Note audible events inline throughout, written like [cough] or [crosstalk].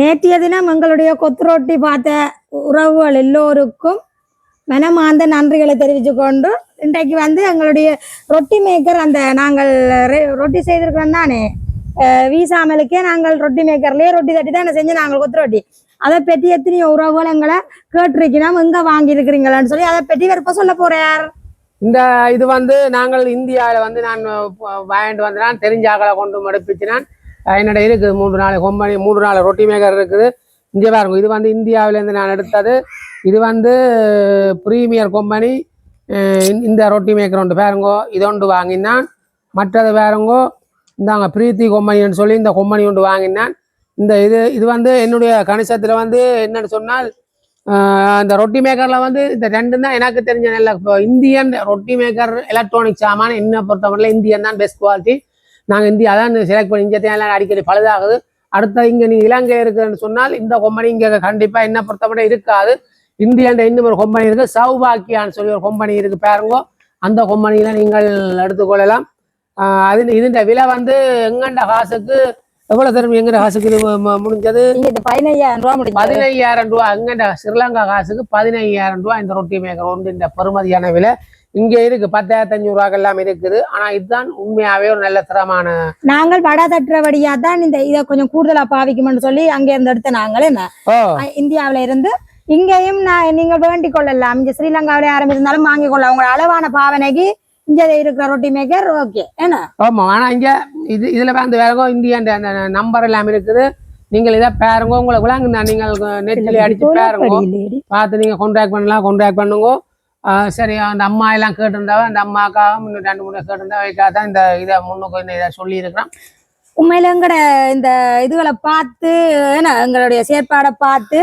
நேற்றைய தினம் எங்களுடைய கொத்து ரொட்டி பார்த்த உறவுகள் எல்லோருக்கும் மனமார்ந்த நன்றிகளை தெரிவித்து கொண்டு இன்றைக்கு வந்து எங்களுடைய ரொட்டி மேக்கர் அந்த நாங்கள் ரொட்டி செய்திருக்கிறோம் தானே? வீசாமலுக்கே நாங்கள் ரொட்டி மேக்கர்லேயே ரொட்டி தட்டி தான் செஞ்சு நாங்கள் கொத்து ரொட்டி. அதை பற்றி எத்தனையோ உறவுகள் எங்களை கேட்டிருக்கிறோம். எங்கே வாங்கியிருக்கிறீங்களான்னு சொல்லி அதை பற்றி வெறுப்ப சொல்ல போறார். இந்த இது வந்து நாங்கள் இந்தியாவில் வந்து நான் வாங்கிட்டு வந்து நான் தெரிஞ்ச கொண்டு கொண்டு மடுப்பிச்சினான் என்னோட இருக்குது மூன்று நாள் கொம்பனி மூன்று நாள் ரொட்டி மேக்கர் இருக்குது. இங்கே பாருங்க இது வந்து இந்தியாவிலேருந்து நான் எடுத்தது. இது வந்து ப்ரீமியர் கொம்பனி இந்த ரொட்டி மேக்கர் ஒன்று பாருங்கோ இது ஒன்று வாங்கினான். மற்றது பாருங்கோ இந்தாங்க பிரீத்தி கொம்பனின்னு சொல்லி இந்த கொம்பனி ஒன்று வாங்கினான். இந்த இது இது வந்து என்னுடைய கணிசத்தில் வந்து என்னன்னு சொன்னால் இந்த ரொட்டி மேக்கரில் வந்து இந்த ரெண்டு தான் எனக்கு தெரிஞ்ச நல்ல இப்போ இந்தியன் ரொட்டி மேக்கர் எலக்ட்ரானிக் சாமான என்ன பொறுத்தவரையில் இந்தியன் தான் பெஸ்ட் குவாலிட்டி நாங்கள் இந்தியா தான் செலக்ட் பண்ணி இங்கே தேவையான அடிக்கடி பழுதாகுது. அடுத்த இங்கே நீங்கள் இலங்கை இருக்குன்னு சொன்னால் இந்த கொம்பனி இங்கே கண்டிப்பாக என்ன பொறுத்தவரை இருக்காது. இந்தியன் இன்னும் ஒரு கொம்பனி இருக்குது சௌபாக்கியான்னு சொல்லி ஒரு கொம்பனி இருக்குது பாருங்க. அந்த கொம்பனியில் நீங்கள் எடுத்துக்கொள்ளலாம். அது இதுன்ற விலை வந்து எங்கண்ட காசுக்கு எவ்வளோ தரும் எங்கட காசுக்கு முடிஞ்சது? பதினையாயிரம் ரூபா முடிஞ்சது. பதினையாயிரம் ரூபா அங்கண்ட ஸ்ரீலங்கா காசுக்கு பதினையாயிரம் ரூபா இந்த ரொட்டி மேக்கர் ஒன்று இந்த பெறுமதியான விலை. இங்க இருக்கு பத்தாயிரத்தி அஞ்சூறு ரூபாய்க்கு எல்லாம் இருக்குது. ஆனா இதுதான் உண்மையாவே ஒரு நல்ல தரமான நாங்கள் வடை தட்டுறபடியா தான் இந்த இதை கொஞ்சம் கூடுதலா பாவிக்கும்னு சொல்லி அங்க இருந்து எடுத்த நாங்கள் இந்தியாவுல இருந்து இங்கேயும் நான் நீங்கள் வேண்டிக் கொள்ளலாம். இங்க ஸ்ரீலங்காவில யாரும் இருந்தாலும் வாங்கிக் கொள்ளலாம். உங்களோட அளவான பாவனைக்கு இங்க இருக்கிற ரொட்டி மேக்கர் ஓகே என்ன? ஆமா ஆனா இங்க இது இதுல வந்து வேற இந்தியன் அந்த நம்பர் எல்லாம் இருக்குது. நீங்கள் இதை பாருங்க உங்களுக்கு விளங்குனா நீங்கள் நெட்டில் அடிச்சு பாருங்க. பார்த்து நீங்க கான்டாக்ட் பண்ணலாம் கான்டாக்ட் பண்ணுங்க. சரி அந்த அம்மா எல்லாம் கேட்டிருந்தாவ அந்த அம்மாக்காவும் இன்னும் ரெண்டு மூணு கேட்டிருந்தா வைக்காத தான் இந்த இதை முன்னுக்கு இந்த இதை சொல்லி இருக்கிறேன் உண்மையில எங்கட இந்த இதுகளை பார்த்து என்ன எங்களுடைய செயற்பாடை பார்த்து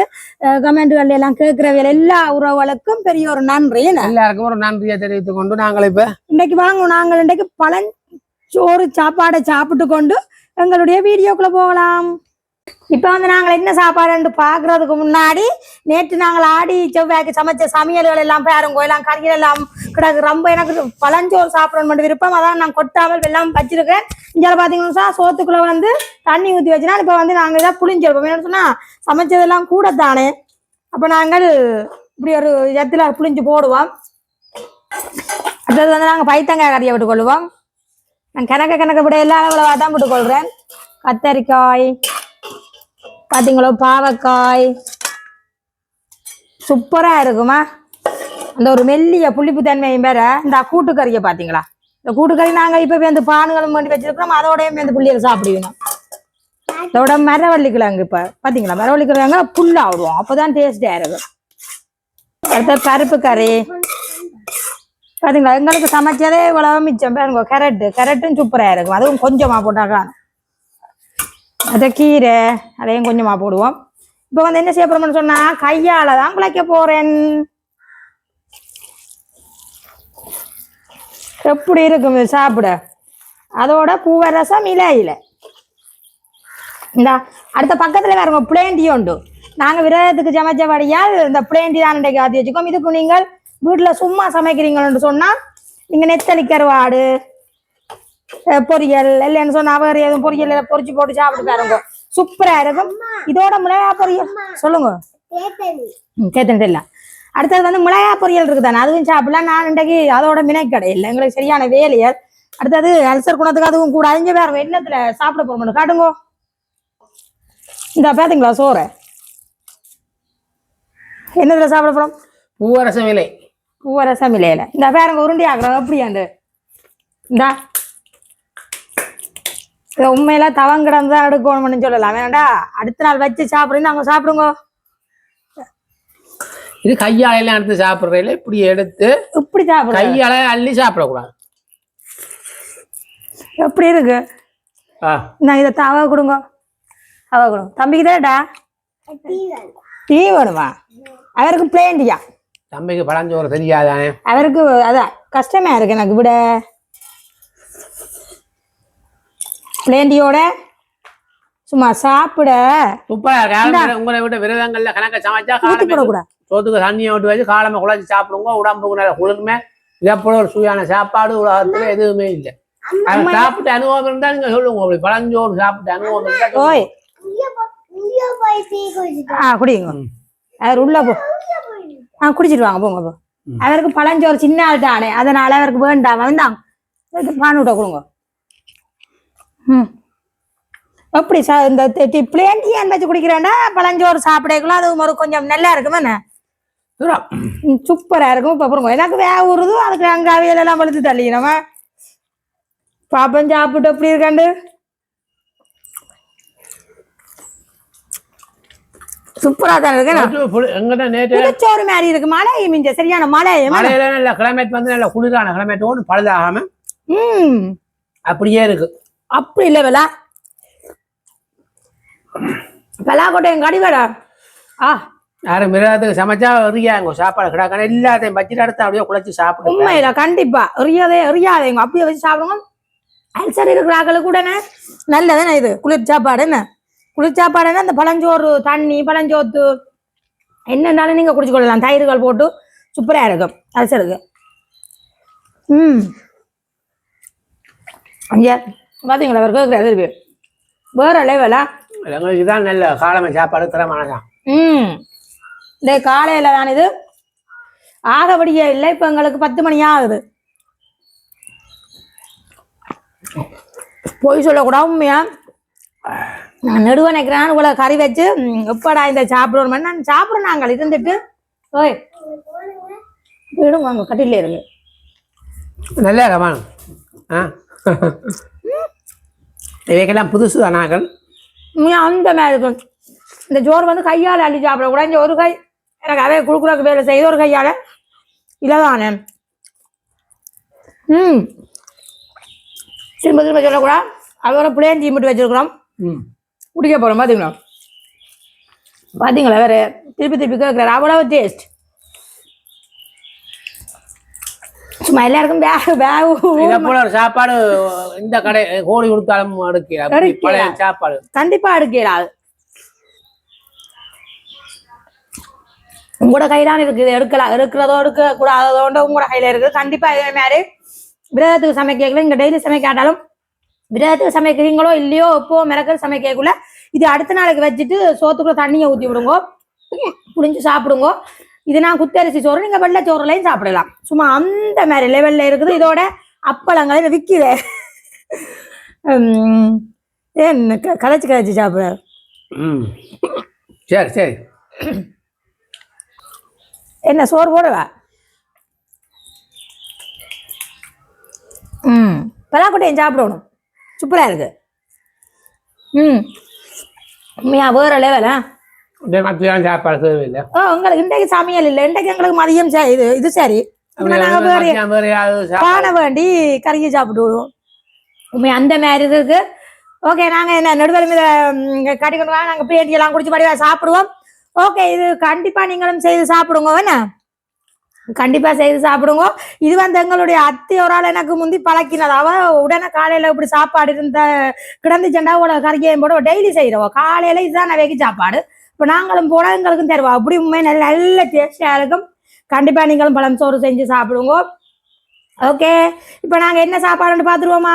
கமெண்ட்கள் எல்லாம் கேட்கிறவைகள் எல்லா உறவுகளுக்கும் பெரிய ஒரு நன்றி எல்லாருக்கும் ஒரு நன்றியை தெரிவித்துக் கொண்டு நாங்கள் இப்ப இன்னைக்கு வாங்க நாங்கள் இன்னைக்கு பழன் சோறு சாப்பாடை சாப்பிட்டு கொண்டு எங்களுடைய வீடியோக்குள்ள போகலாம். இப்போ வந்து நாங்கள் என்ன சாப்பாடுன்னு பார்க்கறதுக்கு முன்னாடி நேற்று நாங்கள் ஆடி செவ்வாய்க்கு சமைச்ச சமையல்கள் எல்லாம் பாருங்க எல்லாம் கறிகள் எல்லாம் கிடக்கு. ரொம்ப எனக்கு பழஞ்சோறு சாப்பிடணும் மட்டும் விருப்பம். அதான் நான் கொட்டாமல் எல்லாம் வச்சிருக்கேன் இங்கே பார்த்தீங்கன்னா சோத்துக்குள்ள வந்து தண்ணி ஊற்றி வச்சுனா இப்போ வந்து நாங்கள் இதாக புளிஞ்சிருப்போம் என்னன்னு சொன்னால் சமைச்சதெல்லாம் கூட தானே அப்போ நாங்கள் இப்படி ஒரு இடத்துல புளிஞ்சு போடுவோம். அடுத்தது வந்து நாங்கள் பைத்தங்காய் கறியை விட்டுக்கொள்வோம். நான் கணக்க கணக்க விட எல்லா அளவுல தான் விட்டுக்கொள்கிறேன் கத்தரிக்காய் பார்த்தீங்களோ பாவக்காய். சூப்பராக இருக்குமா? அந்த ஒரு மெல்லிய புளிப்பு தன்மையும் வேற. இந்த கூட்டுக்கறியை பார்த்தீங்களா இந்த கூட்டுக்கறி நாங்கள் இப்போ வந்து பானுகளும் பண்ணி வச்சிருக்கிறோம். அதோடய இந்த புள்ளியில் சாப்பிடுவோம். இதோட மரவள்ளி கிழங்கு இப்போ. பார்த்தீங்களா மரவள்ளி கிழங்கு புல்லாக விடுவோம். அப்போ தான் டேஸ்டாக இருக்கும். அடுத்த பருப்பு கறி. பாத்தீங்களா? எங்களுக்கு சமைச்சதே இவ்வளவு மிச்சம். பாருங்க கேரட்டு கேரட்டும் சூப்பராக இருக்கும். அதுவும் கொஞ்சமா போட்டாக்கா அதை கீரை அதையும் கொஞ்சமா போடுவோம். இப்போ வந்து என்ன செய்ய போறோம்னு சொன்னா கையால தான் குழைக்க போறேன். எப்படி இருக்கும் சாப்பிட. அதோட பூவரசம் இலையில. இந்த அடுத்த பக்கத்துல பாருங்க பிளேண்டி உண்டு. நாங்க விரதத்துக்கு சமைச்சபடியால் இந்த பிளேண்டி தான் இன்றைக்கு ஆத்தி வச்சுக்கோம். இதுக்கு நீங்கள் வீட்டுல சும்மா சமைக்கிறீங்கன்னு சொன்னா நீங்க நெத்தலி கருவாடு பொரியல். இல்லைன்னு சொன்னா அவர் எதுவும் பொரியல் பொரிச்சு போட்டு சாப்பிட்டு பாருங்க. சூப்பரா இருக்கும். இதோட மிளகா பொரியல். சொல்லுங்க. கேத்தன் தெரியல அடுத்தது வந்து மிளகா பொரியல் இருக்குதானே? அதுவும் சாப்பிடலாம். நான் இன்றைக்கு அதோட மினைக்கடை இல்லை. எங்களுக்கு சரியான வேலையர் அடுத்தது அல்சர் குணத்துக்கு அதுவும் கூட. அழிஞ்ச வேற என்னத்துல சாப்பிட போறோம் காட்டுங்க. இந்த பாத்தீங்களா? சோறு. என்னத்துல சாப்பிட போறோம்? பூவரசம் விலை பூவரசம் இல்லையில இந்த பாருங்க. உருண்டி ஆக்குறோம் அப்படியாண்டு. இந்தா. இதை உண்மையில தவங்கிடந்து தான் எடுக்கணும்னு சொல்லலாம் வேண்டாண்டா அடுத்த நாள் வச்சு சாப்பிடுங்க அவங்க சாப்பிடுங்க. இது கையால எல்லாம் எடுத்து சாப்பிடுறதுல இப்படி எடுத்து இப்படி சாப்பிடுங்க கையால அள்ளி சாப்பிடக்கூடாது. எப்படி இருக்கு? நான் இதை தவ கொடுங்க. தவ கொடுங்க தம்பிக்கு தான்டா டீ வேணுமா? அவருக்கு பிளேண்டியா தம்பிக்கு பழஞ்சோறு தெரியாதானே? அவருக்கு அதான் கஷ்டமா இருக்கு எனக்கு விட. பிளேண்டியோட சும்மா சாப்பிட. சூப்பரா உங்களை விட்டு விரதங்கள்ல கணக்க சமைச்சா போடக்கூடாது. சோத்துக்கு தண்ணியை விட்டு வச்சு காலமே குழச்சி சாப்பிடுங்க உடம்புக்கு நல்ல குளிர்மை. இதை போல ஒரு சுவையான சாப்பாடு உலகத்துல எதுவுமே இல்லை. சாப்பிட்ட அனுபவம் இருந்தா நீங்க சொல்லுங்க அப்படி பழஞ்சோறு சாப்பிட்ட அனுபவம் இருந்தா சொல்லுங்க. ஓய். ஆ குடிங்க. அவர் உள்ள போ. ஆ குடிச்சிட்டு வாங்க போங்க போ அவருக்கு பழஞ்சோறு சின்ன ஆள் தானே அதனால அவருக்கு வேண்டாம் வந்தாங்க பான் விட்ட கொடுங்க. ம். எப்படி சா இந்த பிளேன் டீ வச்சு குடிக்கிறேன்டா பழஞ்சோறு சாப்பிடக்குள்ள அது ஒரு கொஞ்சம் நல்லா இருக்கும் என்ன தூரம் சூப்பரா இருக்கும். இப்ப பாருங்க எனக்கு வேக ஊறுது அதுக்கு அங்க அவியல் எல்லாம் வலுத்து தள்ளிக்கிறோமா பாப்பம் சாப்பிட்டு எப்படி இருக்காண்டு? சூப்பரா தான் இருக்கு மாதிரி இருக்கு. மழை மிஞ்ச சரியான மழை மழையில நல்ல கிளைமேட் வந்து நல்ல குளிரான கிளைமேட் ஒன்றும் பழுதாகாம ம். அப்படியே இருக்கு. அப்படி இல்லை வெலா. வெலாக்கோட்டையும் கடிவேடா ஆ. யாரும் மிருகத்துக்கு சமைச்சா எரியாங்க சாப்பாடு கிடாக்கான எல்லாத்தையும் பட்ஜெட் எடுத்து அப்படியே குழச்சி சாப்பிடுங்க. உண்மையில கண்டிப்பா. எரியாதே எரியாதேங்க அப்படியே வச்சு சாப்பிடுங்க. அல்சர் இருக்கிறாக்களுக்கு கூட நல்லதானே இது? குளிர் சாப்பாடு என்ன? குளிர் சாப்பாடுன்னா இந்த பழஞ்சோறு தண்ணி பழஞ்சோத்து. என்னன்னாலும் நீங்க குடிச்சு கொள்ளலாம். தயிர்கள் போட்டு சூப்பரா இருக்கும் அல்சருக்கு. ம். ஐயா பாத்தீங்களா அவர் கேட்குறாரு திருப்பி வேற லெவலா எங்களுக்கு இதான் நல்ல காலமை சாப்பாடு தரமானதான் ம். இந்த காலையில தான் இது. ஆகபடியே இல்லை இப்போ எங்களுக்கு பத்து மணி ஆகுது. பொய் சொல்லக்கூடாது உண்மையா? நான் நெடுவ நினைக்கிறேன் இவ்வளோ கறி வச்சு எப்படா இந்த சாப்பிடுவோம் நான் சாப்பிடுறோம் நாங்கள் இருந்துட்டு ஓய் விடுங்க வாங்க கட்டில இருக்கு. நல்ல ஆ? இவைக்கெல்லாம் புதுசு தான் உண்மையா அந்த மாதிரி இருக்கும். இந்த சோறு வந்து கையால் அள்ளி சாப்பிடக்கூடாது இந்த ஒரு கை எனக்கு அதே குடுக்குறக்கு வேலை செய்யுது ஒரு கையால். இலதானே ம். திரும்ப திரும்ப சொல்லக்கூடாது. அதோட பிளேன் டீ மட்டும் வச்சிருக்கிறோம். ம். குடிக்க போகிறோம் பார்த்தீங்களா பார்த்தீங்களா வேறு? திருப்பி திருப்பி கேட்குறாரு அவ்வளவு டேஸ்ட் சும்மா எல்லாருக்கும் பேக் பேக் போல ஒரு சாப்பாடு இந்த கடை கோழி கொடுத்தாலும். பழைய சாப்பாடு. கண்டிப்பாக எடுக்கிறாள் உங்களோட கைதான் இருக்குது எடுக்கலாம் எடுக்கிறதோ எடுக்க கூடாததோட உங்களோட கையில இருக்குது. கண்டிப்பா இதே மாதிரி விரதத்துக்கு சமைக்கல இங்க டெய்லி சமைக்காட்டாலும் விரதத்துக்கு சமைக்கிறீங்களோ இல்லையோ எப்போ மிளகு சமைக்கக்குள்ள இது அடுத்த நாளைக்கு வச்சுட்டு சோத்துக்குள்ள தண்ணியை ஊற்றி விடுங்க. புளிஞ்சு சாப்பிடுங்க. இது நான் குத்தரிசி சோறு நீங்க வெள்ளை சோறுலையும் சாப்பிடலாம். சும்மா அந்த மாதிரி லெவல்ல இருக்குது. இதோட அப்பளங்களை விற்கிது ஏன் கதைச்சு கதைச்சு சாப்பிட ம். சரி சரி. என்ன சோறு போடவா? ம். பலாக்கொட்டையும் சாப்பிடணும். சூப்பராக இருக்கு. ம். உண்மையா வேற லெவலா இந்த மத்தியான சாப்பாடு தேவையில்லை ஓ உங்களுக்கு இன்றைக்கு சமையல் இல்லை. இன்றைக்கு எங்களுக்கு மதியம் இது இது சரி. மத்தியானம் பானை வேண்டி கறியை சாப்பிட்டு விடுவோம் உண்மை அந்த மாதிரி இருக்கு. ஓகே நாங்கள் என்ன நெடுவலும் இதை கட்டி கொண்டு வாங்க நாங்கள் பேட்டி எல்லாம் குடிச்சு படிவா சாப்பிடுவோம். ஓகே இது கண்டிப்பாக நீங்களும் செய்து சாப்பிடுங்க என்ன? கண்டிப்பா செய்து சாப்பிடுங்க. இது வந்து எங்களுடைய அத்தை ஒரு ஆள் எனக்கு முந்தி பழக்கினது. உடனே காலையில இப்படி சாப்பாடு இருந்த கிடந்துச்சண்டா உள்ள கறிக்கையும் போட டெய்லி செய்யறோம் காலையில இதுதான் நான் சாப்பாடு. இப்போ நாங்களும் போட எங்களுக்கும் தருவோம் அப்படி உண்மை நல்ல நல்ல டேஸ்டியா இருக்கும். கண்டிப்பாக நீங்களும் பழம் சோறு செஞ்சு சாப்பிடுவோம் ஓகே இப்போ நாங்கள் என்ன சாப்பாடுன்னு பார்த்துருவோமா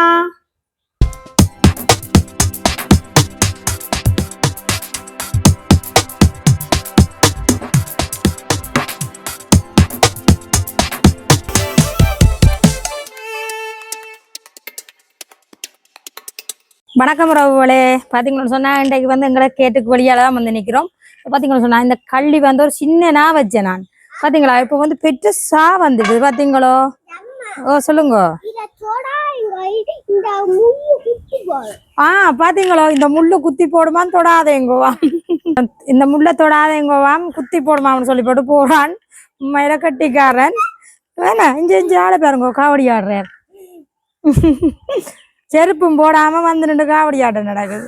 வணக்கம் ரவுகளே பார்த்தீங்கன்னு சொன்னா இன்றைக்கு வந்து எங்களை கேட்டுக்கு வழியால தான் வந்து நிற்கிறோம் பார்த்தீங்கன்னு சொன்னா இந்த கள்ளி வந்து ஒரு சின்ன நா வச்சேன் நான் பார்த்தீங்களா இப்போ வந்து பெருசா வந்துடுது பார்த்தீங்களோ ஓ சொல்லுங்க. ஆ பாத்தீங்களோ? இந்த முள்ளு குத்தி போடுமான்னு தொடாதேங்கோவா இந்த முள்ளை தொடாதேங்கோவாம் குத்தி போடுமான்னு சொல்லி போட்டு போறான். கட்டிக்காரன். வேணா இஞ்சி இஞ்சி ஆட பாருங்க காவடி ஆடுறார். செருப்பும் போடாம வந்து நின்று காவடி ஆட்டம் நடக்குது.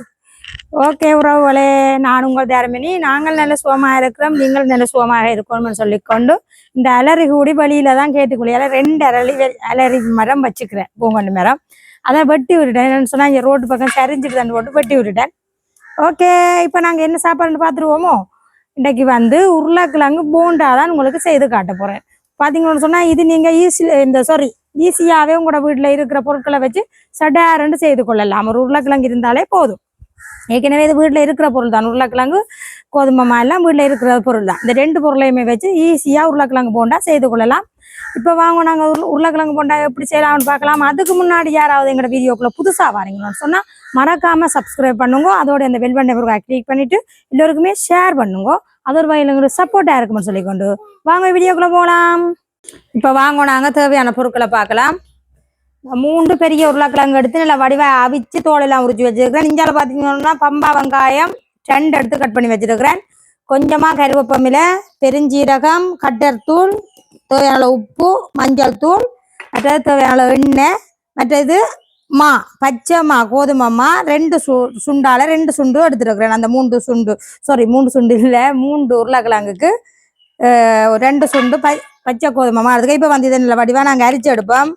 ஓகே உறவுகளே நான் உங்கள் தேரமினி. நாங்கள் நல்ல சுகமாக இருக்கிறோம். நீங்கள் நல்ல சுகமாக இருக்கணும்னு சொல்லிக்கொண்டு இந்த அலறி கூடி வழியில தான் கேட்டுக்குள்ளியால ரெண்டு அலறி வெ- மரம் வச்சுக்கிறேன் பூங்கொண்டு மரம். அதை வெட்டி விட்டுட்டேன். என்னன்னு சொன்னா இங்க ரோட்டு பக்கம் சரிஞ்சிட்டு தான் போட்டு வெட்டி விட்டுட்டேன். ஓகே இப்போ நாங்கள் என்ன சாப்பாடுன்னு பார்த்துருவோமோ? இன்றைக்கு வந்து உருளைக்கிழங்கு போண்டா தான் உங்களுக்கு செய்து காட்ட போகிறேன் பார்த்தீங்கன்னு சொன்னால் இது நீங்கள் ஈஸியில் இந்த சாரி ஈஸியாகவே உங்களோட வீட்டில் இருக்கிற பொருட்களை வச்சு சடாரண்டு செய்து கொள்ளலாம். ஒரு உருளைக்கிழங்கு இருந்தாலே போதும். ஏற்கனவே இது வீட்டில் இருக்கிற பொருள் தான் உருளைக்கிழங்கு கோதுமை மா எல்லாம் வீட்டில் இருக்கிற பொருள் தான் இந்த ரெண்டு பொருளையுமே வச்சு ஈஸியாக உருளைக்கிழங்கு போண்டா செய்து கொள்ளலாம். இப்போ வாங்க நாங்கள் உருளை உருளைக்கிழங்கு போண்டா எப்படி செய்யலாம்னு பார்க்கலாம். அதுக்கு முன்னாடி யாராவது எங்களோட வீடியோக்குள்ள புதுசாக வரீங்கன்னு சொன்னால் மறக்காமல் சப்ஸ்கிரைப் பண்ணுங்க. அதோட இந்த வெல் பட்டனை கிளிக் பண்ணிட்டு எல்லோருக்குமே ஷேர் பண்ணுங்க. அதோட வகையில் எங்களுக்கு சப்போர்ட்டாக இருக்கும்னு சொல்லிக்கொண்டு வாங்க வீடியோக்குள்ளே போகலாம் இப்போ வாங்கணும் நாங்க தேவையான பொருட்களை பார்க்கலாம். மூன்று பெரிய உருளைக்கிழங்கு எடுத்து நல்லா வடிவ அவிச்சு தோலெல்லாம் உரிச்சு வச்சிருக்கிறேன். இஞ்சால பார்த்தீங்கன்னா பம்பா வெங்காயம் ரெண்டு எடுத்து கட் பண்ணி வச்சிருக்கிறேன். கொஞ்சமாக கருவேப்பமில பெருஞ்சீரகம் கட்டர்தூள் தேவையான உப்பு மஞ்சள் தூள் மற்றது தேவையான எண்ணெய் மற்றது மா பச்சை மா கோதுமை மா ரெண்டு சு சுண்டால ரெண்டு சுண்டு எடுத்துருக்கிறேன். அந்த மூன்று சுண்டு சாரி மூன்று சுண்டு இல்லை மூன்று உருளைக்கிழங்குக்கு ரெண்டு சுண்டு ப பச்சை கோதுமை மாறதுக்கு இப்போ வந்து இதில் வடிவா நாங்கள் அரிச்சு எடுப்போம்.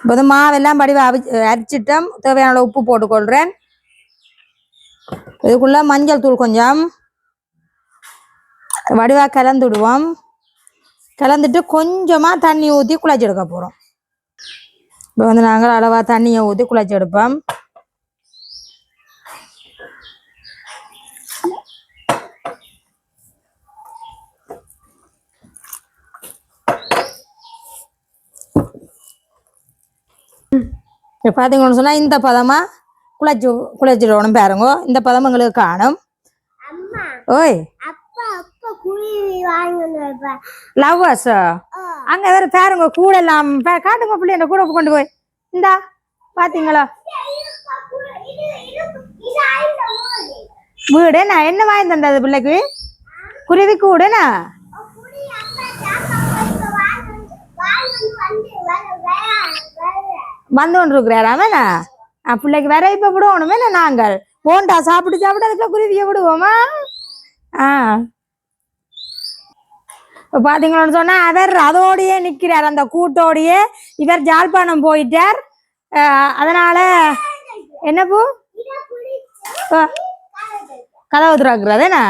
இப்போ வந்து மாவெல்லாம் வடிவ அவி அரிச்சிட்டோம். தேவையான உப்பு போட்டுக்கொள்கிறேன் இதுக்குள்ள மஞ்சள் தூள் கொஞ்சம். வடிவாக கலந்துடுவோம். கலந்துட்டு கொஞ்சமாக தண்ணி ஊற்றி குழச்சி எடுக்க போகிறோம் இப்போ வந்து நாங்கள் அளவாக தண்ணியை ஊற்றி குழச்சி எடுப்போம். இப்போ பார்த்தீங்கன்னு சொன்னால் இந்த பதமாக குழச்சி குழச்சிடணும் பாருங்க இந்த பதம் எங்களுக்கு காணும் ஓய் லவ்வர்ஸ் அங்க வேற பாருங்க கூட எல்லாம் பா- காட்டுங்க பிள்ளை என்ன கூட கொண்டு போய் இந்தா பாத்தீங்களா வீடு நான் என்ன வாங்கி தந்தது பிள்ளைக்கு குருவி கூடுனா வந்து கொண்டு இருக்கிறாராமண்ணா பிள்ளைக்கு வேற இப்ப விடுவோணுமே நாங்கள்? போண்டா சாப்பிட்டு சாப்பிட்டு அதுக்குள்ள குருவியை விடுவோமா? ஆ. இப்போ பார்த்தீங்கன்னு சொன்னா அவர் அதோடயே நிக்கிறார் அந்த கூட்டோடயே. இவர் ஜாழ்ப்பாணம் போயிட்டார். அதனால என்ன பூ? அஹ் கதவு திறக்கிறதுனா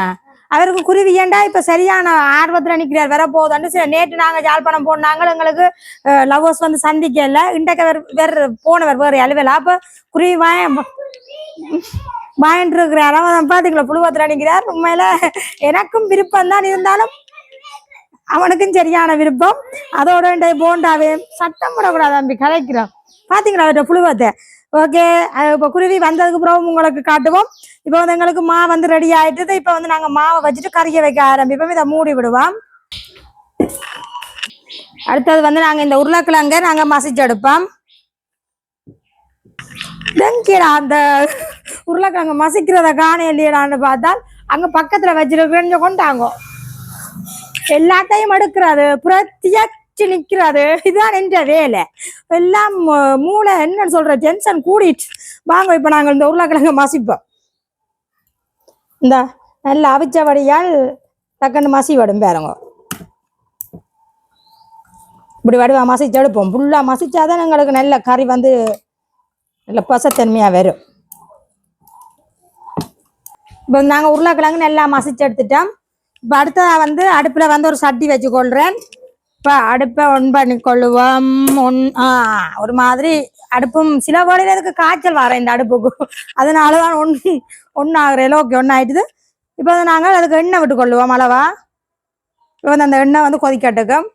அவருக்கு குருவி ஏண்டா இப்ப சரியான ஆர்வத்துல நிக்கிறார்? வர போதான்னு சரி நேற்று நாங்க ஜாழ்ப்பாணம் போனாங்க. எங்களுக்கு லவ்வர்ஸ் வந்து சந்திக்கல. இன்றைக்கு அவர் வேற போனவர் வேற அலுவலா. அப்ப குருவி வாய வாயின்னு இருக்கிறார் அவன் பாத்தீங்களா? புழுவத்துல நிக்கிறார். உண்மையில எனக்கும் விருப்பம் தான் இருந்தாலும் அவனுக்கும் சரியான விருப்பம். அதோட இந்த போண்டாவே சத்தம் போடக்கூடாது தம்பி. கலைக்கிறோம். பாத்தீங்களா? அவர்கிட்ட புழுவத்தை. ஓகே. இப்போ குருவி வந்ததுக்கு அப்புறம் உங்களுக்கு காட்டுவோம். இப்போ வந்து எங்களுக்கு மா வந்து ரெடி ஆயிட்டுது இப்போ வந்து நாங்கள் மாவை வச்சுட்டு கறியை வைக்க ஆரம்பிப்போம் இதை மூடி விடுவோம். அடுத்தது வந்து நாங்கள் இந்த உருளைக்கிழங்க நாங்கள் மசிச்சு எடுப்போம். வெங்கிடா அந்த உருளைக்கிழங்கு மசிக்கிறத காண இல்லையடான்னு பார்த்தால் அங்கே பக்கத்தில் வச்சிருக்கிறேன்னு கொண்டாங்க. எல்லாத்தையும் எடுக்கிறது பிரத்தியச்சு நிற்கிறது இதுதான் என்ற வேலை. எல்லாம் மூளை என்னன்னு சொல்ற டென்ஷன் கூடிட்டு. வாங்க இப்போ நாங்கள் இந்த உருளைக்கிழங்கு மசிப்போம். இந்த நல்ல அவிச்சபடியால் டக்குன்னு மசி வடும் பாருங்க. இப்படி வடிவா மசிச்சு எடுப்போம். ஃபுல்லாக மசிச்சாதான் எங்களுக்கு நல்ல கறி வந்து நல்ல பசத்தன்மையாக வரும். இப்போ நாங்கள் உருளைக்கிழங்கு நல்லா மசிச்சு எடுத்துட்டோம். இப்போ அடுத்ததாக வந்து அடுப்பில் வந்து ஒரு சட்டி வச்சு கொள்கிறேன் இப்போ அடுப்பை ஒன் பண்ணி கொள்ளுவோம். ஒன் ஆ ஒரு மாதிரி அடுப்பும் சில வேளையில அதுக்கு காய்ச்சல் வர இந்த அடுப்புக்கு. அதனால தான் ஒன் ஒன்று ஆகுறேன் ஓகே ஒன்று ஆயிட்டுது இப்போ வந்து நாங்கள் அதுக்கு எண்ணெய் விட்டு கொள்ளுவோம் அளவா. இப்போ வந்து அந்த எண்ணெய் வந்து கொதிக்கட்டுக்கும்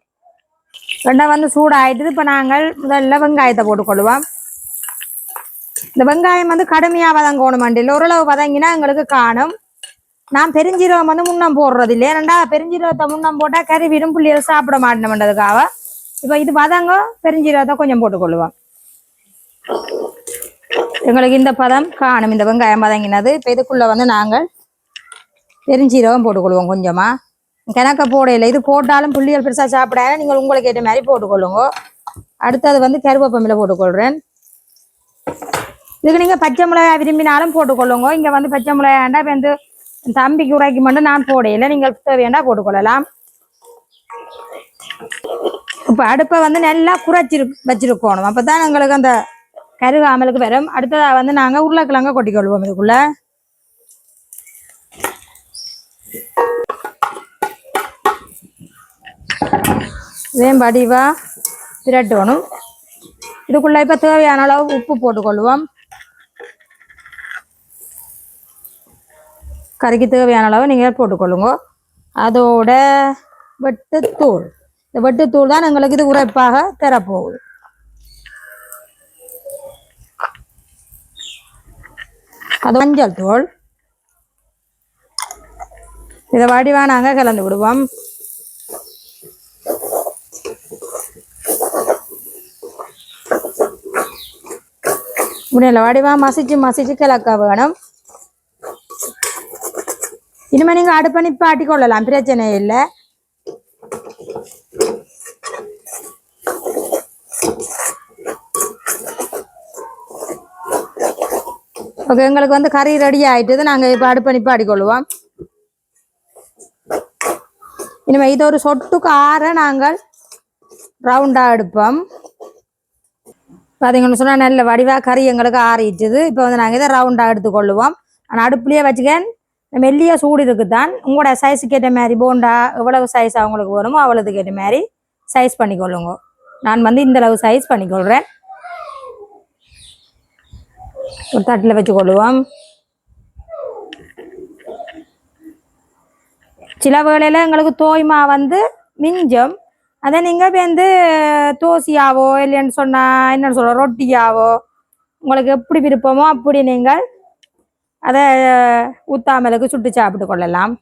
எண்ணெய் வந்து சூடாயிட்டுது. இப்போ நாங்கள் முதல்ல வெங்காயத்தை போட்டுக்கொள்ளுவோம் இந்த வெங்காயம் வந்து கடுமையாக வதங்கணும் மண்டியில். ஓரளவு வதங்கினா எங்களுக்கு காணும். நான் பெருஞ்சீரகம் வந்து முன்னம் போடுறது இல்லை ஏன்னா பெருஞ்சீரகத்தை முன்னம் போட்டால் கறி விடும் புள்ளியில் சாப்பிட மாட்டேன்றதுக்காக இப்போ இது வதங்க பெருஞ்சீரகத்தை கொஞ்சம் போட்டுக்கொள்ளுவோம் எங்களுக்கு இந்த பதம் காணும். இந்த வெங்காயம் வதங்கினது. இப்போ இதுக்குள்ள வந்து நாங்கள் பெருஞ்சீரகம் போட்டுக்கொள்வோம் கொஞ்சமா. கிணக்க போடையில இது போட்டாலும் புள்ளிகள் பெருசாக சாப்பிடாத. நீங்கள் உங்களுக்கு ஏற்ற மாதிரி போட்டுக்கொள்ளுங்க. அடுத்தது வந்து கருவேப்பமில போட்டுக்கொள்கிறேன் இதுக்கு நீங்கள் பச்சை மிளகாய் விரும்பினாலும் போட்டுக்கொள்ளுங்க. இங்கே வந்து பச்சை மிளகாண்டா இப்போ வந்து தம்பிக்கு உடைக்கு மட்டும் நான் போடையில. நீங்கள் தேவையாண்டா போட்டுக்கொள்ளலாம். இப்போ அடுப்பை வந்து நல்லா குறைச்சிரு வச்சிருக்கணும். அப்போ தான் எங்களுக்கு அந்த கருகாமலுக்கு வரும். அடுத்ததாக வந்து நாங்கள் உருளைக்கிழங்க கொட்டிக்கொள்வோம் இதுக்குள்ள. வேம்படிவா திரட்டணும் இதுக்குள்ள இப்போ தேவையான அளவு உப்பு போட்டுக்கொள்வோம் கறிக்கு தேவையான அளவு நீங்கள் போட்டுக்கொள்ளுங்க அதோட வெட்டுத்தூள். இந்த வெட்டுத்தூள் தான் எங்களுக்கு இது உரைப்பாக தரப்போகுது. அது மஞ்சள் தூள். இதை வடிவா நாங்கள் கலந்து விடுவோம். முடியல வடிவா மசிச்சு மசிச்சு கிளக்க வேணும். இனிமே நீங்க அடுப்பை நிப்பாட்டி கொள்ளலாம் பிரச்சனை இல்லை. ஓகே எங்களுக்கு வந்து கறி ரெடி ஆயிட்டது நாங்க இப்ப அடுப்பு நிப்பாடி கொள்வோம் இனிமே இது ஒரு சொட்டுக்கு ஆற நாங்கள் ரவுண்டா எடுப்போம். பார்த்தீங்கன்னு சொன்னால் நல்ல வடிவா கறி எங்களுக்கு ஆறிட்டுது. இப்போ வந்து நாங்கள் இதை ரவுண்டாக எடுத்துக்கொள்ளுவோம் ஆனால் அடுப்புலேயே வச்சுக்கேன். மெல்லிய சூடு இருக்குதான். உங்களோட சைஸுக்கு ஏற்ற மாதிரி போண்டா எவ்வளவு சைஸ் அவங்களுக்கு வேணுமோ அவ்வளோதுக்கு ஏற்ற மாதிரி சைஸ் பண்ணிக்கொள்ளுங்க. நான் வந்து இந்த அளவு சைஸ் பண்ணிக்கொள்கிறேன் ஒரு தட்டில் வச்சுக்கொள்ளுவோம் சில வேளையில் எங்களுக்கு தோய்மா வந்து மிஞ்சம் அதை நீங்கள் வந்து தோசியாவோ இல்லைன்னு சொன்னால் என்னன்னு சொல்ல ரொட்டியாவோ உங்களுக்கு எப்படி விருப்பமோ அப்படி நீங்கள் அதை ஊத்தாமலுக்கு சுட்டு சாப்பிட்டு கொள்ளலாம்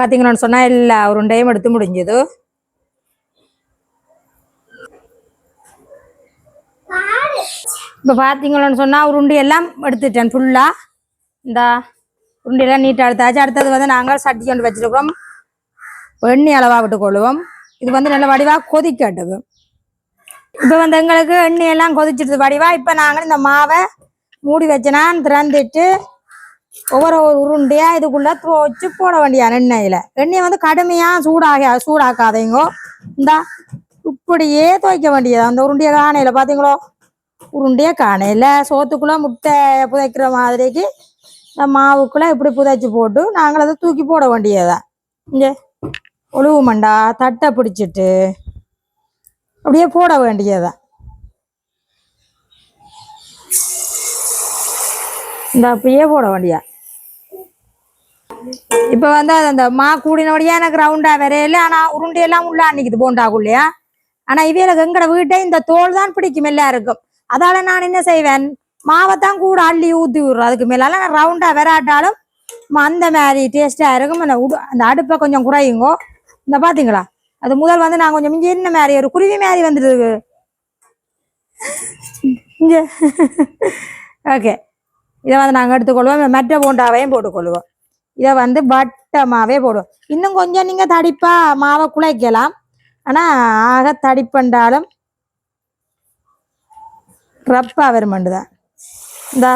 பார்த்தீங்கன்னு சொன்னால் எல்லா உருண்டையும் எடுத்து முடிஞ்சது. இப்போ பார்த்தீங்கன்னு சொன்னால் உருண்டை எல்லாம் எடுத்துட்டேன் ஃபுல்லாக இந்த உருண்டையெல்லாம் நீட்டாக எடுத்தாச்சு. அடுத்தது வந்து நாங்கள் சட்டி கொண்டு வச்சுருக்கிறோம். எண்ணெய் அளவாக விட்டு கொள்ளுவோம் இது வந்து நல்ல வடிவாக கொதிக்கட்டுது. இப்போ வந்து எங்களுக்கு எண்ணெய் எல்லாம் கொதிச்சிடுது வடிவாக இப்போ நாங்கள் இந்த மாவை மூடி வச்சனா திறந்துட்டு ஒவ்வொரு உருண்டையா உருண்டையாக இதுக்குள்ளே துவச்சு போட வேண்டிய எண்ணெயில. எண்ணெயை வந்து கடுமையாக சூடாக சூடாக்காதீங்கோ. இந்தா இப்படியே துவைக்க வேண்டியது? அந்த உருண்டையை காணையில பார்த்தீங்களோ உருண்டையே காணையில சோத்துக்குள்ளே முட்டை புதைக்கிற மாதிரிக்கு இந்த மாவுக்குள்ளே இப்படி புதைச்சி போட்டு நாங்கள் அதை தூக்கி போட வேண்டியதான் இங்கே ஒழுவு மண்டா தட்டை பிடிச்சிட்டு அப்படியே போட வேண்டியதான் இந்த அப்படியே போட வேண்டியா? இப்போ வந்து அது அந்த மா கூடினபடியா எனக்கு ரவுண்டா வரையில. ஆனால் உருண்டையெல்லாம் உள்ள அன்னைக்குது போண்டாக்குள்ளையா? ஆனால் இவையில எங்கட வீட்டை இந்த தோல் தான் பிடிக்கும் எல்லாருக்கும். அதால நான் என்ன செய்வேன்? மாவைத்தான் கூட அள்ளி ஊற்றி விடுறோம் அதுக்கு மேலால நான் ரவுண்டா விராட்டாலும் அந்த மாதிரி டேஸ்டா இருக்கும். அந்த உடு அந்த அடுப்பை கொஞ்சம் குறையுங்கோ. இந்த பாத்தீங்களா? அது முதல் வந்து நான் கொஞ்சம் இங்கே என்ன மாதிரி ஒரு குருவி மாதிரி வந்துருக்கு ஓகே [laughs] இதை வந்து நாங்கள் எடுத்துக்கொள்வோம். மெட்ட போண்டாவையும் போட்டுக்கொள்வோம். இதை வந்து வட்டமாகவே போடுவோம். இன்னும் கொஞ்சம் நீங்கள் தடிப்பாக மாவை குழைக்கலாம். ஆனால் ஆக தடிப்பண்டாலும் ரப்பா வருமாண்டு தான் இந்தா.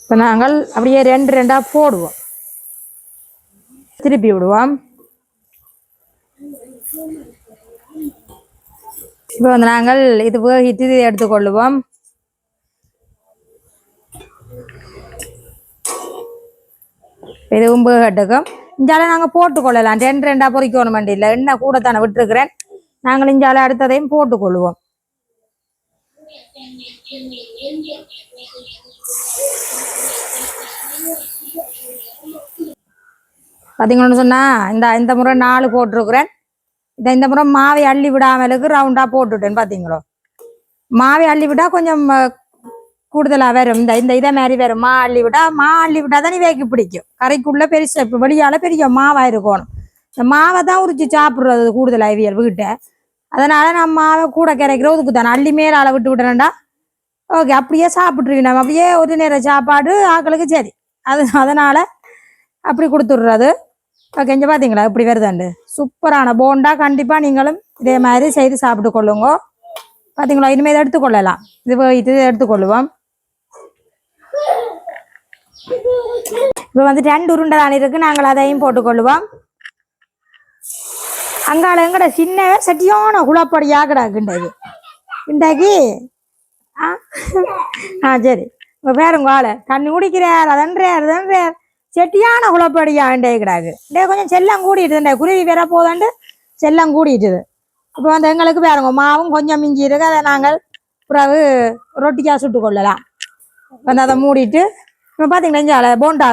இப்போ நாங்கள் அப்படியே ரெண்டு ரெண்டா போடுவோம். திருப்பி விடுவோம். இப்போ வந்து நாங்கள் இது வேகிட்டு எடுத்துக்கொள்ளுவோம் இதுவும் வேகட்டுக்கும் இஞ்சால நாங்கள் போட்டுக்கொள்ளலாம் ரெண்டு ரெண்டா பொறிக்கணும் வேண்டி இல்லை எண்ணெய் கூட தானே விட்டுருக்கிறேன். நாங்கள் இஞ்சால அடுத்ததையும் போட்டுக்கொள்வோம் பார்த்தீங்கன்னு சொன்னா இந்த இந்த முறை நாலு போட்டிருக்கிறேன். இதை இந்த முறை மாவை அள்ளி விடாமலுக்கு ரவுண்டாக போட்டுட்டேன்னு பார்த்தீங்களோ மாவை அள்ளி விட்டால் கொஞ்சம் கூடுதலாக வரும். இந்த இந்த இதை மாதிரி வரும். மா அள்ளி விட்டால் மா அள்ளி விட்டால் தான் வேக்கு பிடிக்கும். கரைக்குள்ளே பெருசு இப்போ வெளியால் பெரிய மாவாக இருக்கணும். இந்த மாவை தான் உரிச்சு சாப்பிட்றது கூடுதல் ஐவியல் வீட்டை. அதனால் நான் மாவை கூட கிடைக்கிறதுக்கு தானே. அள்ளி மேலே அளவு விட்டு விட்டேன்டா. ஓகே அப்படியே சாப்பிட்ருவீங்க நம்ம. அப்படியே ஒரு நேரம் சாப்பாடு ஆக்களுக்கு சரி. அது அதனால் அப்படி கொடுத்துட்றது. ஓகே இங்கே பார்த்தீங்களா இப்படி வருதாண்டு. சூப்பரான போண்டா கண்டிப்பாக நீங்களும் இதே மாதிரி செய்து சாப்பிட்டு கொள்ளுங்க. பார்த்தீங்களா இனிமேல் இதை எடுத்துக்கொள்ளலாம் இது போயிட்டு எடுத்துக்கொள்ளுவோம் இப்போ வந்து ரெண்டு உருண்டை தானே இருக்குது நாங்கள் அதையும் போட்டுக்கொள்ளுவோம் அங்கால எங்கட சின்ன சட்டியான குழப்படியா கிடாக்கு இன்றைக்கு ஆ ஆ சரி. உங்க பேருங்க ஆளு. தண்ணி குடிக்கிறார் அதன்றார் அதன்றார் செட்டியான குழப்படியா வேண்டே கிடாக்கு டே கொஞ்சம் செல்லம் கூடிட்டுதுண்டே குருவி வேற போதாண்டு செல்லம் கூடிட்டுது. இப்போ வந்து எங்களுக்கு பாருங்க மாவும் கொஞ்சம் மிஞ்சி இருக்கு அதை நாங்கள் பிறகு ரொட்டிக்காக சுட்டு கொள்ளலாம். வந்து அதை மூடிட்டு இப்போ பார்த்தீங்கன்னா இஞ்சால போண்டா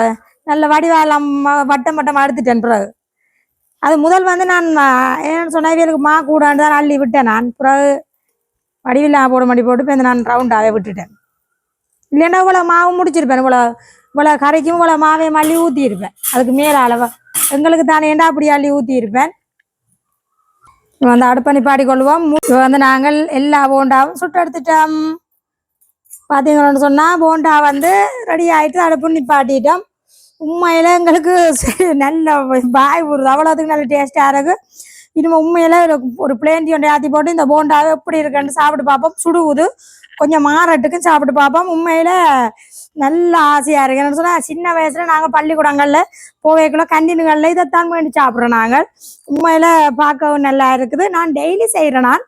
நல்ல வடிவாலாம் ம- வட்டம் அடுத்துட்டேன் பிறகு. அது முதல் வந்து நான் என்னன்னு சொன்னா இவருக்கு மா கூடாண்டு தான் அள்ளி விட்டேன் நான். பிறகு வடிவில் போட மாட்டி போட்டு இப்போ நான் ரவுண்டாகவே விட்டுட்டேன். இல்லைன்னா இவ்வளோ மாவு முடிச்சிருப்பேன் இவ்வளோ இவ்வளோ கரைக்கும் இவ்வளோ மாவையும் அள்ளி ஊற்றியிருப்பேன் அதுக்கு மேலே அளவா. எங்களுக்கு தானே ஏண்டா அப்படி அள்ளி ஊற்றியிருப்பேன் வந்து அடுப்பணி பாடிக்கொள்வோம். இப்போ வந்து நாங்கள் எல்லா போண்டாவும் சுட்டெடுத்துட்டோம் பார்த்தீங்கன்னு சொன்னால் போண்டா வந்து ரெடி ஆயிட்டு அடுப்பு நிப்பாட்டிட்டோம் உண்மையில் எங்களுக்கு [laughs] நல்ல பாய் ஒரு அவ்வளோத்துக்கு நல்ல டேஸ்டாக இருக்குது இனிமே உண்மையில ஒரு- ஒரு பிளேண்டி ஒன்றை ஆற்றி போட்டு இந்த போண்டாவை எப்படி இருக்குன்னு சாப்பிட்டு பார்ப்போம். சுடுவுது கொஞ்சம் மாறட்டுக்கும் சாப்பிட்டு பார்ப்போம். உண்மையில் நல்ல ஆசையா இருக்கு. என்னன்னு சொன்னா சின்ன வயசுல நாங்க பள்ளிக்கூடங்கள்ல போவேக்குள்ள கண்டினுகள்ல இதைத்தான் வேண்டி சாப்பிட்றோம் நாங்கள். உண்மையில பார்க்கவும் நல்லா இருக்குது. நான் டெய்லி செய்கிறேன் நான்.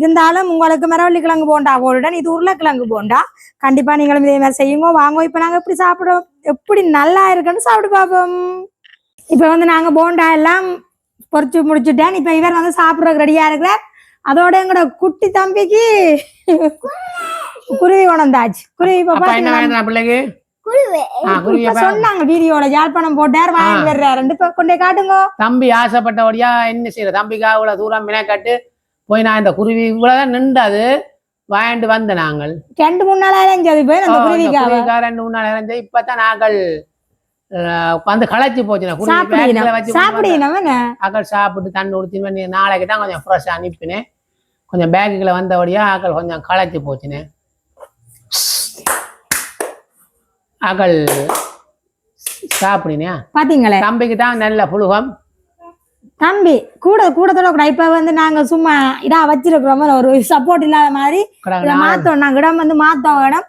இருந்தாலும் உங்களுக்கு மரவள்ளி கிழங்கு போண்டா போடுடன் இது உருளைக்கிழங்கு போண்டா. கண்டிப்பா நீங்களும் இதே மாதிரி செய்யுங்க. வாங்க இப்ப நாங்க எப்படி சாப்பிடுவோம்? எப்படி நல்லா இருக்குன்னு சாப்பிட்டு பார்ப்போம். இப்ப வந்து நாங்க போண்டா எல்லாம் பொரிச்சு முடிச்சுட்டேன். இப்ப இவர் வந்து சாப்பிட்றதுக்கு ரெடியா இருக்கிறார். அதோட எங்களோட குட்டி தம்பிக்கு குருவி உணர்ந்தாச்சு குருவி என்ன பிள்ளைக்கு? சொன்னாங்க வீடியோல யாழ்ப்பாணம் போட்டார் வாங்கி வர்றாரு. கொண்டே காட்டுங்க. தம்பி ஆசைப்பட்டபடியா என்ன செய்யற தம்பிக்கா இவ்வளவு தூரம் மினக்கட்டு போய் நான் இந்த குருவி இவ்வளவுதான் நின்றாது வாங்கிட்டு வந்த நாங்கள். ரெண்டு மூணு நாளா இறைஞ்சது போய் அந்த குருவிக்கா ரெண்டு மூணு நாள் இறந்து இப்பதான் நாங்கள் வந்து களைச்சு போச்சுனா ஆக்கள் சாப்பிட்டு தண்ணி ஊற்றி நாளைக்கு தான் கொஞ்சம் ஃப்ரெஷ்ஷாக அனுப்பினேன். கொஞ்சம் பேக்குகளை வந்தபடியா ஆக்கள் கொஞ்சம் களைச்சு போச்சுனே ஆக்கள் சாப்பிடினே பாத்தீங்களே? தம்பிக்கு தான் நல்ல புழுகம். தம்பி கூட கூட கூட இப்ப வந்து நாங்க சும்மா இதா வச்சிருக்கிறோம் ஒரு சப்போர்ட் இல்லாத மாதிரி. மாத்தோம். நாங்க இடம் வந்து மாத்தோம் இடம்.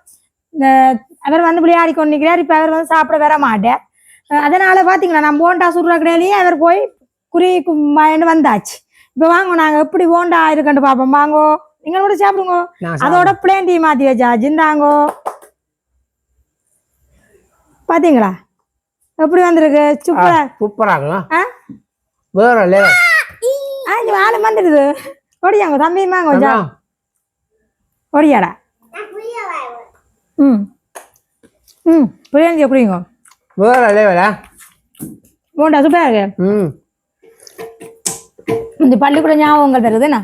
அவர் வந்து விளையாடி கொண்டு நிற்கிறார் இப்ப அவர் வந்து சாப்பிட வர மாட்டார் அதனால பாத்தீங்களா நான் போண்டா சுடுற கடையிலேயே அவர் போய் குறி வந்தாச்சு. இப்ப வாங்க நாங்க எப்படி போண்டா இருக்குன்னு பாப்போம். வாங்கோ நீங்க கூட சாப்பிடுங்க அதோட பிளேன் டீ மாத்தி வச்சாச்சு. இந்தாங்கோ. பாத்தீங்களா? எப்படி வந்திருக்கு? சூப்பரா. சூப்பராக ஆ? வேற level. ஆ இங்க ஆளு வந்துடுது ஓடியாங்க தம்பியுமா கொஞ்சம். ஓடியாடா ம். ம் புரியுங்க புரியுங்க வேற ஆ? போண்டா சூப்பரா இருக்கு. ம். இந்த பள்ளிக்கூட ஞாபகங்கள் வருதுண்ணா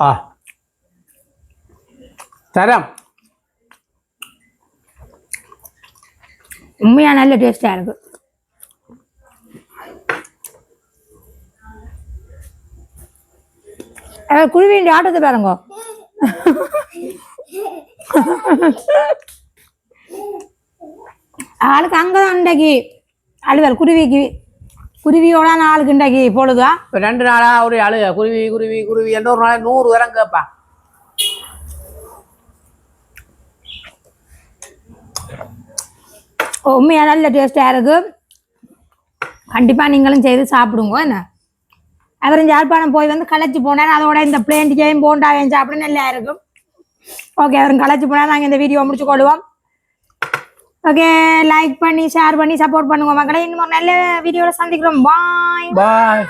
ஆ. தரம். உண்மையா நல்ல டேஸ்டா இருக்கு. அஹ் குருவியின் ஆட்டத்தை பாருங்க. ஆளுக்கு அங்கதான் இன்றைக்கு அழுவர் குருவிக்கு குருவியோட ஆளுக்கு இன்றைக்கு பொழுதா? ரெண்டு நாளா ஒரு அழுக. குருவி குருவி குருவி. எந்த ஒரு நாள் நூறு வரம் கேட்பான் உண்மையாக நல்ல டேஸ்ட்டாக இருக்கு. கண்டிப்பாக நீங்களும் செய்து சாப்பிடுங்க. என்ன? அவரும் யாழ்ப்பாணம் போய் வந்து களைச்சி போனார். அதோட இந்த பிளேண்டிக்கையும் போண்டாவையும் சாப்பிட நல்லா இருக்கும். ஓகே அவரும் களைச்சி போனால் நாங்கள் இந்த வீடியோ முடிச்சு கொள்வோம் ஓகே லைக் பண்ணி ஷேர் பண்ணி சப்போர்ட் பண்ணுங்க மக்களை. இன்னும் ஒரு நல்ல வீடியோவில் சந்திக்கிறோம். பாய் பாய்